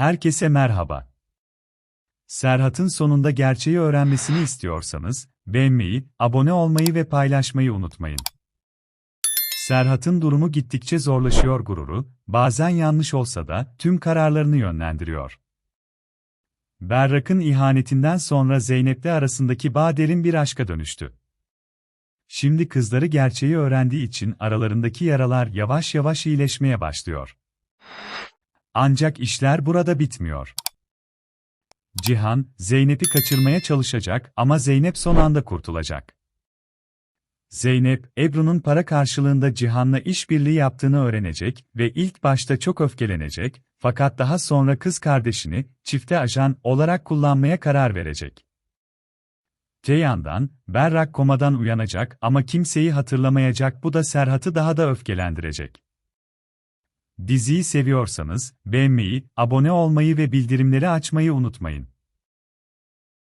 Herkese merhaba. Serhat'ın sonunda gerçeği öğrenmesini istiyorsanız, beğenmeyi, abone olmayı ve paylaşmayı unutmayın. Serhat'ın durumu gittikçe zorlaşıyor gururu, bazen yanlış olsa da tüm kararlarını yönlendiriyor. Berrak'ın ihanetinden sonra Zeynep'le arasındaki bağ derin bir aşka dönüştü. Şimdi kızları gerçeği öğrendiği için aralarındaki yaralar yavaş yavaş iyileşmeye başlıyor. Ancak işler burada bitmiyor. Cihan, Zeynep'i kaçırmaya çalışacak ama Zeynep son anda kurtulacak. Zeynep, Ebru'nun para karşılığında Cihan'la işbirliği yaptığını öğrenecek ve ilk başta çok öfkelenecek, fakat daha sonra kız kardeşini, çifte ajan olarak kullanmaya karar verecek. Te Berrak komadan uyanacak ama kimseyi hatırlamayacak bu da Serhat'ı daha da öfkelendirecek. Diziyi seviyorsanız, beğenmeyi, abone olmayı ve bildirimleri açmayı unutmayın.